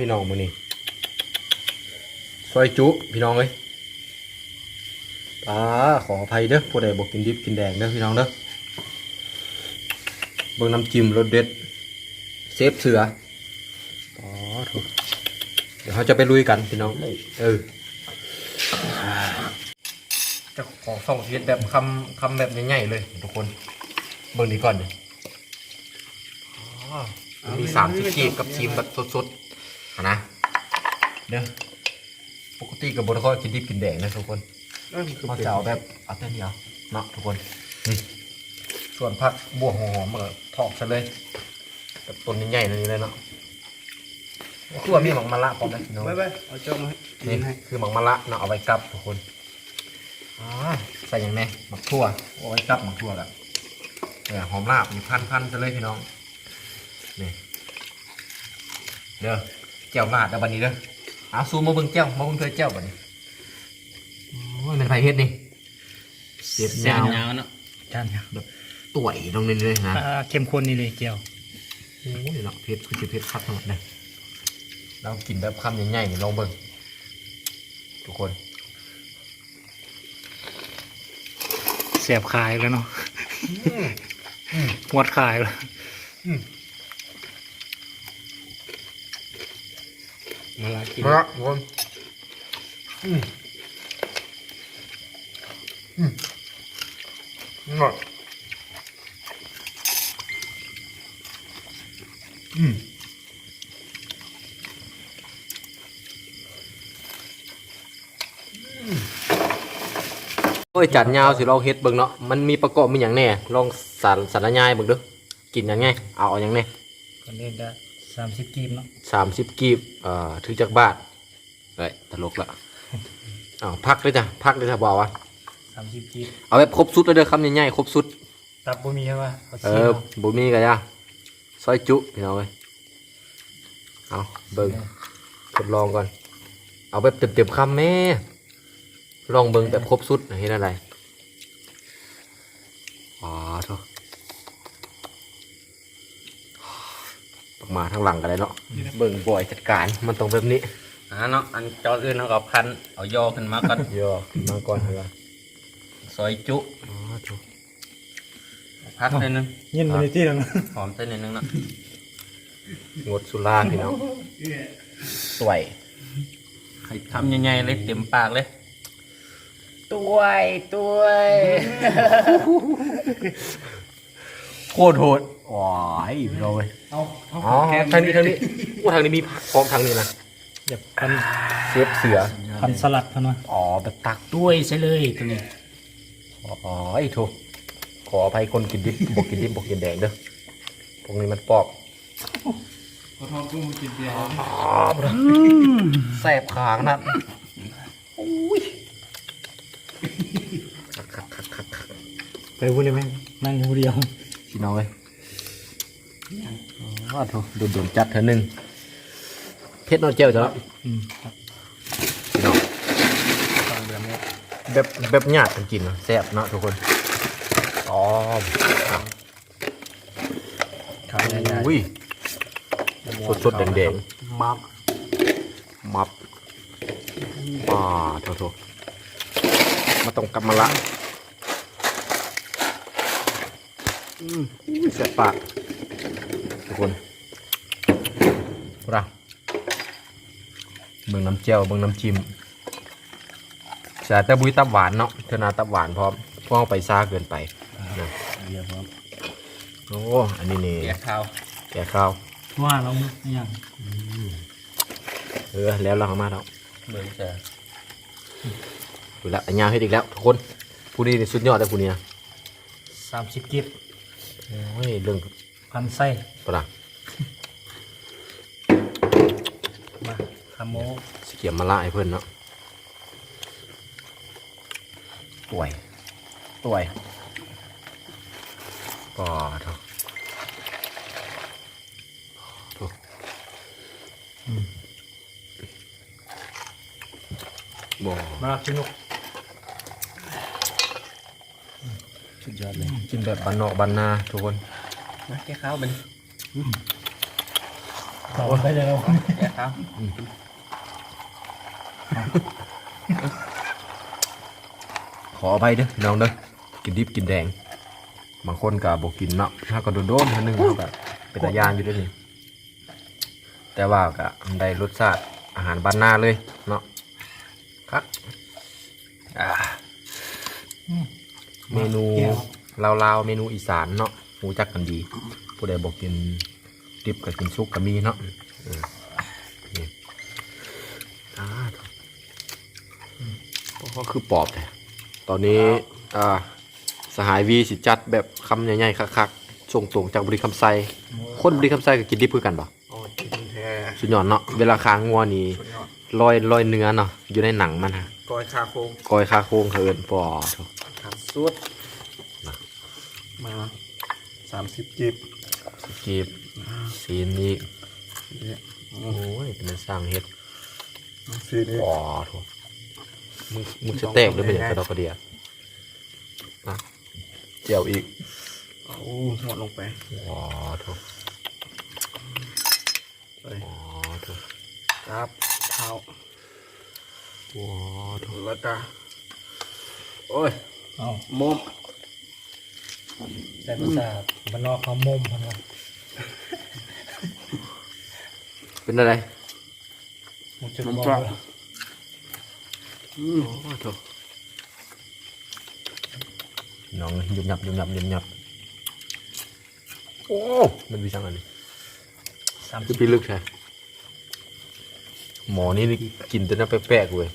พี่น้องมือนี้ซอยจุพี่น้องเอ้ยป้าขออภัยเด้อผู้ใดบ่กินดิบกินแดงเด้อพี่น้องเด้อเบิ่งน้ำจิ้มรสเด็ด เซฟเสืออ๋อถูกเดี๋ยวเราจะไปลุยกันพี่น้องเออจะขอส่องเฮ็ดแบบคำคำแบบใหญ่ๆเลย ทุกคน เบิ่งดีก่อนเลยอ๋อมีสามสิบกีบกับชิมแบบสดๆ นะเด้อปกติกับบนเขากินดิบกินแดงนะทุกคนเขาจะเอาแบบเอาแต่เดียวเนาะทุกคนนี่ส่วนผักบวกหอมๆมาทอกซะเลยแบบต้นใหญ่ๆเลยเนาะคือว่ามีหมักมะละพร้อมนะพี่น้องไปไปเอาจ้องมาให้กินี่นให้คือหมักมะละเนาะเอาไว้กับทุกคนอ๋อใส่อย่างแน่หมักทั่วเอาไว้กับหมักทั่วแล้วเนี่ยหอมลาบมีพันพันๆซะเลยพี่น้องนี่เด้อ แจ่วลาดแล้วบันนี้เด้อเอาซูมมาเบิ่งแจ่วมาเบิ่งเธอแจ่วบันนี้โอ้ยเป็นไผเฮ็ดนี่เสียบเสียยาวยาวเนาะจานเนี่ยต่วยตรงนี้เลยนะอ่าเข้มข้นนี่เลยเจียวโอ้ยเนาะเผ็ดคือจะเผ็ดคัดทั้งหมดเลยเรากินแบบคำใหญ่ๆนี่ลองเบิ่งทุกคนเสียบขายแล้วเนาะหมดขายแล้ว มาลากินมาละทุกคนอืมอืมอร่อยอืมโอ้ยจัดยาวสิลองเฮ็ดเบิ่งเนาะมันมีประกอบมีอย่างแน่ลองสารสารยายเบิ่งเด้อกินยังไงเอาเอาอย่างแน่คนเล่นได้ สามสิบกีบเนาะสามสิบกีบเอ่อถือจากบาทเอ้ยตลกละอ้าวพักเลยจ้ะพักเลยจ้ะบอกว่าสามสิบกีบเอาแบบครบสุดเลยเด้อคำใหญ่ๆครบสุด ตับบ่มีใช่ปะเอาเอชีอสบุมีกันจ้ะซอยจุพี่น้องเอ้ยเอาเบิ่งทดลองก่อน เอาแบบเต็มๆคำแม่ลองเบิ่งแบบครบสุดเห็นอะไรอ๋อโทษ ปักมาทางหลังกันเลยเนาะเบิ่งบ่อยจัดการมันต้องแบบนี้อ่าเนาะอันจออื่นเราก็พันเอายอขึ้นมาก่อนเยอะมาก่อนเหรอซอยจุอ๋อถูกพักนิดนึงยินมาในที่แล้วนะหอมเส้นนิดนึงเนาะงดสุราพี่น้องสวยใครทำใหญ่ๆเลยเต็มปากเลยตัวตัว โคตรโหดว้ายพี่น้องเว้ยเอาเอาอ๋อทางนี้ทางนี้ว่าทางนี้มีผักพร้อมทางนี้นะเดี๋ยวพันเซฟเสือพันสลัดพันวะอ๋อแบบตักด้วยใช่เลยตัวนี้อ๋อไอ้โถขออภัยคนกินดิบบอกกินดิบบอกกินแดงเด้อพวกนี้มันปอกขอโทษกูกินเบียร์อ๋อแสบขางนะอุ้ยคักคักคักคักคักไปพูดเลยไหมนั่งอยู่เดียว พี่น้องเว้ยอ๋อโถโดนโดนจัดเธอหนึ่งเพชรนอนเจลจ้ะเนาะอืมครับพี่น้องฟังเดือนนี้แบบแบบหยาดกันกินเนอะแซ่บเนาะทุกคนอ๋อครับขายได้ได้อุ้ยสดสดๆแดงๆมับมับอ่าโถโถมาต้องกำมะละ อืมอุ้ยแซ่บปาก ทุกคนราเบิ่งน้ำเจียวเบิ่งน้ำจิ้มใส่แต่บุ้ยตับหวานเนาะเธอนาตับหวานพร้อมเพราะเอาไปซ่าเกินไปนะเบียร์พร้อมโอ้อันนี้นี่แกะข้าวแกะข้าวว่าเราอย่างเออแล้วเราเอามาแล้วเบิ่งจะดูและอันยาวให้อีกแล้วทุกคนผู้นี้นี่สุดยอดเลยผู้นี้นะสามสิบกีบ โอ้ยเรื่องพันไส้ปลามาคาโมสเกียมมาละให้เพื่อนเนาะต่วยต่วยปอดเถอะโถ่อืมบ่มาชินุก สุดยอดเลยกินแบบบ้านนอกบ้านนาทุกคนมาแกะข้าวเป็นต่อไปเลยเราแย่ครับขออภัยเด้อพี่น้องเด้อกินดิบกินแดง บางคนก็บอกกินเนาะถ้าก็โดนโดนๆเท่านึงเขาแบบเป็นตายานอยู่ด้วยนี่แต่ว่าก็ได้รสชาติอาหารบ้านนาเลยเนาะครับอ่า เมนูลาวๆเมนูอีสานเนาะรู้จักกันดี ผู้ใดบอกกินดิบกับกินซุกก็มีเนาะอืมนี่อ่าก็คือปอบเลยตอนนี้อ่าสหายวีสิจัดแบบคำใหญ่ๆคักๆส่งตรงจากบริคำไซคนบริคำไซก็กินดิบคือกันปะโอ้กินแท้สุดยอดเนาะเวลาค้างงัวนี่ลอยลอยเนื้อเนาะอยู่ในหนังมันฮะกอยคาโคงกอยคาโครงเขาเอินปอโถครับสุด มาสามสิบจิบจีบซีนอีกเนี่ยโอ้ยเป็นสร้างเฮ็ดสีนี้ปอโถมึงมึงจะแตกหรือเป็นอย่างกระดอกกระเดียนะเจียวอีกโอ้หมดลงไปปอโถเอ้ยปอโถครับเท้าปอโถแล้วก็โอ้ยเอามุม แต่ภาษาบ้านนอกเขามุมพันว่าเป็นอะไรมุจุดมันมองจ้าว่าอืมปอโถน้องยุบยับยุบยับยุบยับโอ้ มันวิสังอันนี้สามคืสิอบพี่ลึกใช่หมอนี่นี่กินแต่น้ำแปลกๆเว้ย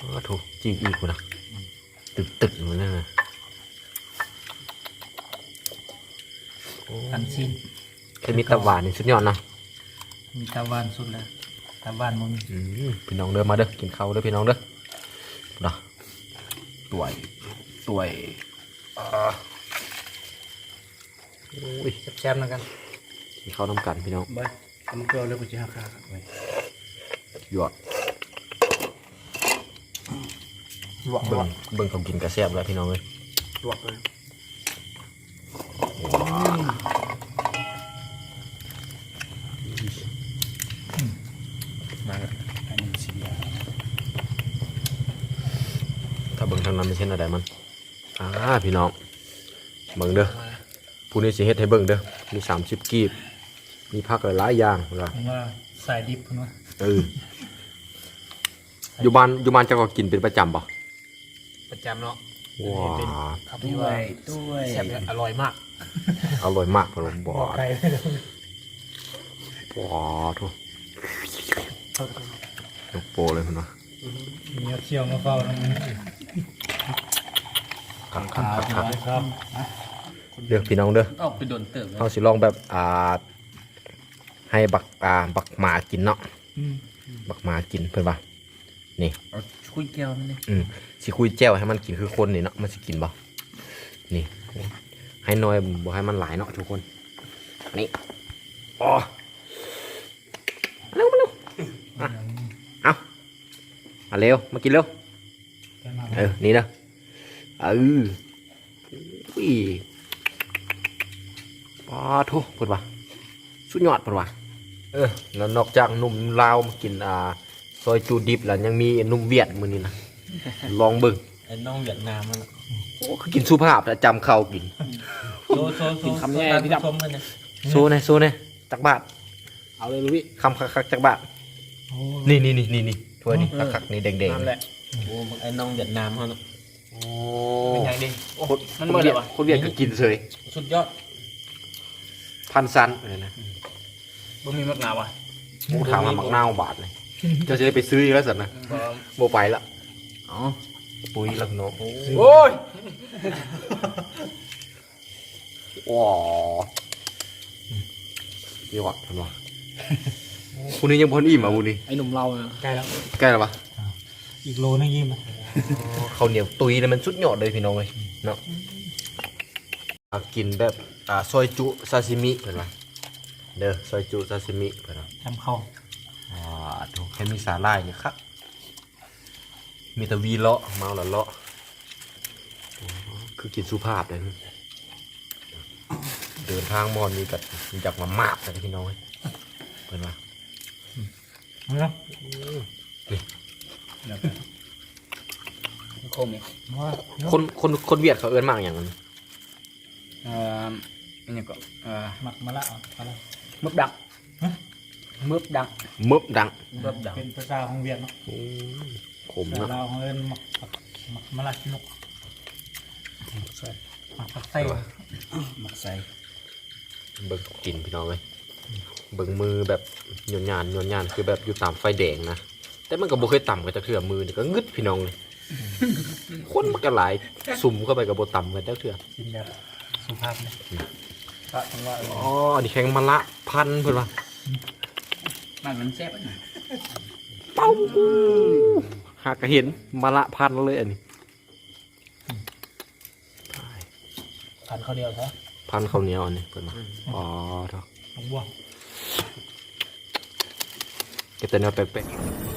อ้าวโถูกจีกอีกกูนะตึกตึกๆเหมือนนั่นนะ โอ้พันซินแค่มีตะหวานนี่สุดยอดนะมีตะวันสุดแล้วตะวันมันอืมพี่น้องเดินมาเด้อกินข้าวเด้อพี่น้องเด้อนะตัวยตัวยอ่าโอ้ยแซ่บๆนะกันกินข้าวน้ำกันพี่น้องไปทำเกลือเลยกูจะหักขาครับไปหยอดเบิ่งเบิ่งเขากินกระแซบแล้วพี่น้องเลยลวกเลยมาอันนี้สียา ถ้า เบิ่งทางนั้นไม่ใช่อะไรมันอ่าพี่น้องเบิ่งเด้อผู้นี้สิเฮ็ดให้เบิ่งเด้อมีสามสิบกีบ มีผักหลายๆอย่างว่าผมว่าสายดิบพันว่าเอออยู่บ้านอยู่บ้านเจ้าก็กินเป็นประจำป่ะประจำเนาะว้าครับที่ว่าด้วยแซ่บอร่อยมากอร่อยมากผมบอบอกกไก่ไม่ได้ว้าทุกยกโปเลยคุณวะมีเอาเชี่ยวมาเฝ้าตรงนี้ ครับครับครับครับครับเด้อกพี่น้องเด้อเอาไปโดนเติมเขาสิลองแบบอ่าให้บักอ่าบักหมากินเนาะบักหมากินเพื่อนปะนี่เอาคุยแก้วมันเลยอืมสิคุยแจ้วให้มันกินคือคนนี่เนาะมันสิกินบ่นี่ ให้น้อยบ่ให้มันหลายเนาะทุกคนนี่อ๋อเร็วมาเร็วเอาเอาเร็วมากินเร็วเออนี่นะ เอออุ้ยปาทุเพิ่นว่าสุดยอดเพิ่นว่าเออแล้วนอกจากหนุ่มลาวมากินอ่าซอยจูดิบแล้วยังมีหนุ่มเวียดมื้อนี้นะลองเบิ่งไอ้น้องเวียดนามมันโอ้คือกินสุภาพแต่จำเขากินโซโซโซคำแย่พี่ดับชมกันเนี่ยโซเน่โซเน่จักบาทเอาเลยลูกพี่คำคักๆจักบาทโอ้นี่นี่นี่นี่นี่ถ้วยนี่เออคักๆนี่แดงๆนั่นแหละโอ้ไอ้น้องเวียดนามเขาเนาะ โอ้เป็นไงดิคนมันคเมื่นอเวีไหยร่ดวะคนเวียดก็กินเฉยสุดยอดพันซันเลยนะบ่มีมะนาวอะหมูถามมามักนาวบาทเลยเจะจะได้ไปซื้ออีกแล้วสันนะบ่โบไปละอ๋อปุ๋ยแล้วเนาะโอ้โอ้ยว้าเยี่ยวัดทันวะคุณนี้ยังพ้นอิ่มอะคุณนี้ไอ้หนุ่มเราอะใกล้แล้วใกล้แล้วปะอีกโลนึงยิ้มอะ ข้าวเหนียวตุยเลยมันสุดยอดเลยพี่น้องเลยเนาะอะกินแบบอ่าซอยจุซาซิมิเห็นไหมเด้อซอยจุซาซิมิเห็นไหมทำเข้าอ่าดูแค่มีสาลายเนี่ยครับมีแต่วีเลาะเมาและเลาะอ๋อคือกินสุภาพเลยเดินทางมอนนี่กับอยากมามากเลยพี่น้องเอ้ยเปิดมาเนาะโคมนี่ว่าคนคนคนเวียดเขาเอิ้นมากอย่างนั้นเอ่ออันนี้ก็เอ่อหมักมะละอะมะละมึบดังมึบดังมึบดังมึบดังเป็นภาษาของเวียดเนาะโอ้ยขมแต่เนาะเราของเอิญหมักหมักมะละชินกใส่หมักผักไส้หมักใส่เบิ่งกินพี่น้องเลยเบิ่งมือแบบหย่อนยานหย่อนยานคือแบบอยู่ตามไฟแดงนะแต่มันก็บ่เคยต่ำกันจะเถื่อมือนี่ก็งึดพี่น้องเลย คนมันก็หลายสุ่มเข้าไปกับบ่ต่ำกันจักเถื่อกินแบบสุภาพเนี่ยพระทั้งว่าเอออ๋ออันนี้แข็งมะละพันเพิ่นว่ามันมันแซ่บอะนะเป้าหากก็เห็นมะละพันเลยอันนี้ ทานข้าวเดียวซะพันข้าวเหนียวอันนี้เพิ่นว่าอ๋อเถอะลงบ่วงเก็บแต่แนวแปลกๆ